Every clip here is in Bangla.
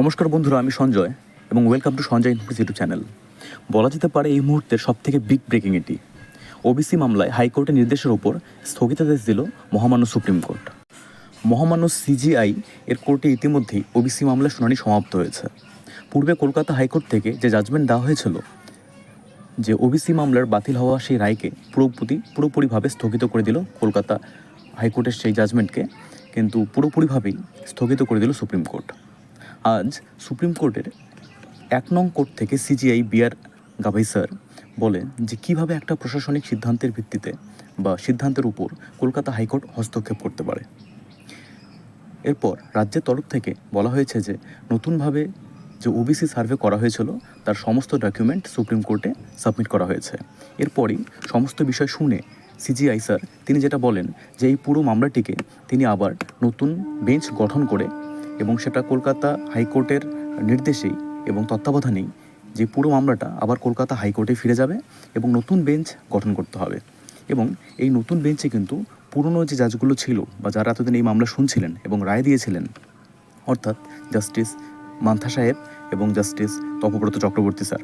নমস্কার বন্ধুরা, আমি সঞ্জয় এবং ওয়েলকাম টু সঞ্জয় ইনফোর্স ইউটিউব চ্যানেল বলা যেতে পারে এই মুহূর্তের সব থেকে বিগ ব্রেকিং এটি ওবিসি মামলায় হাইকোর্টের নির্দেশের উপর স্থগিতাদেশ দিল মহামান্য সুপ্রিম কোর্ট। মহামান্য সিজিআই এর কোর্টে ইতিমধ্যেই ওবিসি মামলার শুনানি সমাপ্ত হয়েছে। পূর্বে কলকাতা হাইকোর্ট থেকে যে জাজমেন্ট দেওয়া হয়েছিল, যে ওবিসি মামলার বাতিল হওয়া সেই রায়কে পুরোপুরি পুরোপুরিভাবে স্থগিত করে দিল কলকাতা হাইকোর্টের সেই জাজমেন্টকে কিন্তু পুরোপুরিভাবেই স্থগিত করে দিল সুপ্রিম কোর্ট। আজ সুপ্রিম কোর্টের এক নং কোর্ট থেকে সিজিআই বিআর গাভাই স্যার বলেন যে কীভাবে একটা প্রশাসনিক সিদ্ধান্তের ভিত্তিতে বা সিদ্ধান্তের উপর কলকাতা হাইকোর্ট হস্তক্ষেপ করতে পারে। এরপর রাজ্যের তরফ থেকে বলা হয়েছে যে নতুনভাবে যে ওবিসি সার্ভে করা হয়েছিল, তার সমস্ত ডকুমেন্ট সুপ্রিম কোর্টে সাবমিট করা হয়েছে। এরপরই সমস্ত বিষয় শুনে সিজিআই স্যার তিনি যেটা বলেন যে এই পুরো মামলাটিকে তিনি আবার নতুন বেঞ্চ গঠন করে এবং সেটা কলকাতা হাইকোর্টের নির্দেশেই এবং তত্ত্বাবধানেই যে পুরো মামলাটা আবার কলকাতা হাইকোর্টে ফিরে যাবে এবং নতুন বেঞ্চ গঠন করতে হবে। এবং এই নতুন বেঞ্চে কিন্তু পুরনো যে জাজগুলো ছিল বা যারা এতদিন এই মামলা শুনছিলেন এবং রায় দিয়েছিলেন, অর্থাৎ জাস্টিস মান্থা সাহেব এবং জাস্টিস তপব্রত চক্রবর্তী স্যার,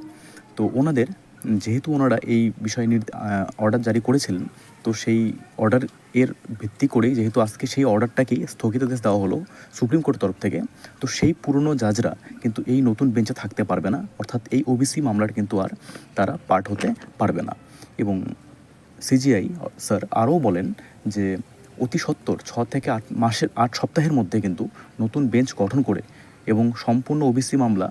তো ওনাদের যেহেতু ওনারা এই বিষয় অর্ডার জারি করেছিলেন, তো সেই অর্ডার এর ভিত্তি করেই, যেহেতু আজকে সেই অর্ডারটাকেই স্থগিতাদেশ দেওয়া হলো সুপ্রিম কোর্টের তরফ থেকে, তো সেই পুরনো জাজরা কিন্তু এই নতুন বেঞ্চে থাকতে পারবে না, অর্থাৎ এই ওবিসি মামলার কিন্তু আর তারা পার্ট হতে পারবে না। এবং সিজিআই স্যার আরও বলেন যে অতি সত্বর ছ থেকে আট মাসের, আট সপ্তাহের মধ্যে কিন্তু নতুন বেঞ্চ গঠন করে এবং সম্পূর্ণ ওবিসি মামলা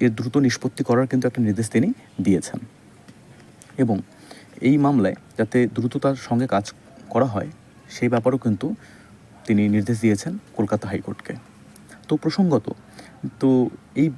এর দ্রুত নিষ্পত্তি করার কিন্তু একটা নির্দেশ তিনি দিয়েছেন। এবং এই মামলায় যাতে দ্রুততার সঙ্গে কাজ করা হয়, সেই ব্যাপারেও কিন্তু তিনি নির্দেশ দিয়েছেন কলকাতা হাইকোর্টকে। তো প্রসঙ্গত, তো এই